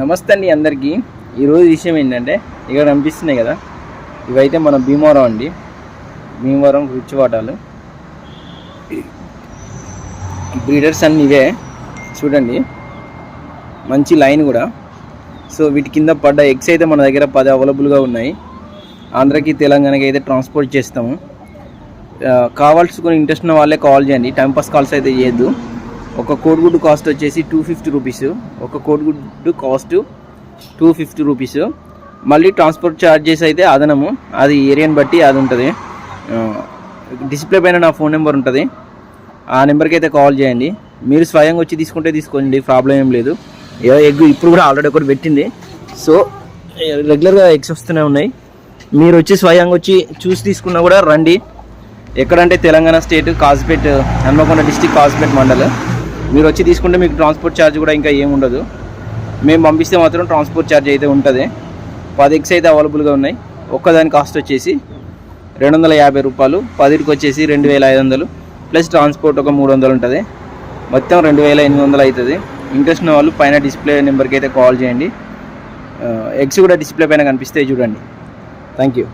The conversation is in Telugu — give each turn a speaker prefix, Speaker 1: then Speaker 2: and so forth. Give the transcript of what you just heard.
Speaker 1: నమస్తే అండి అందరికీ. ఈరోజు విషయం ఏంటంటే ఇక్కడ కనిపిస్తున్నాయి కదా ఇవైతే మన భీమవరం అండి. భీమవరం రుచివాటాలు బ్రీడర్స్ అన్ని ఇవే చూడండి. మంచి లైన్ కూడా. సో వీటి కింద పడ్డ ఎగ్స్ అయితే మన దగ్గర పది అవైలబుల్గా ఉన్నాయి. ఆంధ్రకి తెలంగాణకి అయితే ట్రాన్స్పోర్ట్ చేస్తాము. కావాల్సుకుని ఇంట్రెస్ట్ ఉన్న వాళ్ళే కాల్ చేయండి. టైంపాస్ కాల్స్ అయితే చేయొద్దు. ఒక కోడిగుడ్డు కాస్ట్ వచ్చేసి టూ ఫిఫ్టీ రూపీస్ ఒక కోడిగుడ్డు కాస్ట్ టూ ఫిఫ్టీ రూపీస్ మళ్ళీ ట్రాన్స్పోర్ట్ ఛార్జెస్ అయితే అదనము. అది ఏరియాని బట్టి అది ఉంటుంది. డిస్ప్లే పైన నా ఫోన్ నెంబర్ ఉంటుంది. ఆ నెంబర్కి అయితే కాల్ చేయండి. మీరు స్వయంగా వచ్చి తీసుకుంటే తీసుకోండి. ప్రాబ్లం ఏం లేదు. ఏదో ఎగ్ ఇప్పుడు కూడా ఆల్రెడీ ఒకటి పెట్టింది. సో రెగ్యులర్గా ఎగ్స్ వస్తూనే ఉన్నాయి. మీరు వచ్చి స్వయంగా వచ్చి చూసి తీసుకున్నా కూడా రండి. ఎక్కడంటే తెలంగాణ స్టేట్ కాజ్పేట్ హన్మకొండ డిస్టిక్ కాజ్పేట్ మండలం. మీరు వచ్చి తీసుకుంటే మీకు ట్రాన్స్పోర్ట్ ఛార్జ్ కూడా ఇంకా ఏమి ఉండదు. మేము పంపిస్తే మాత్రం ట్రాన్స్పోర్ట్ ఛార్జ్ అయితే ఉంటుంది. పది ఎగ్స్ అయితే అవైలబుల్గా ఉన్నాయి. ఒక్కదాని కాస్ట్ వచ్చేసి రెండు వందల యాభై రూపాయలు. పదిటికి వచ్చేసి రెండు వేల ఐదు వందలు. ప్లస్ ట్రాన్స్పోర్ట్ ఒక మూడు వందలు ఉంటుంది. మొత్తం రెండు వేల ఎనిమిది వందలు అవుతుంది ఇంట్రెస్ట్ ఉన్న వాళ్ళు పైన డిస్ప్లే నెంబర్కి అయితే కాల్ చేయండి. ఎగ్స్ కూడా డిస్ప్లే పైన కనిపిస్తే చూడండి. Thank you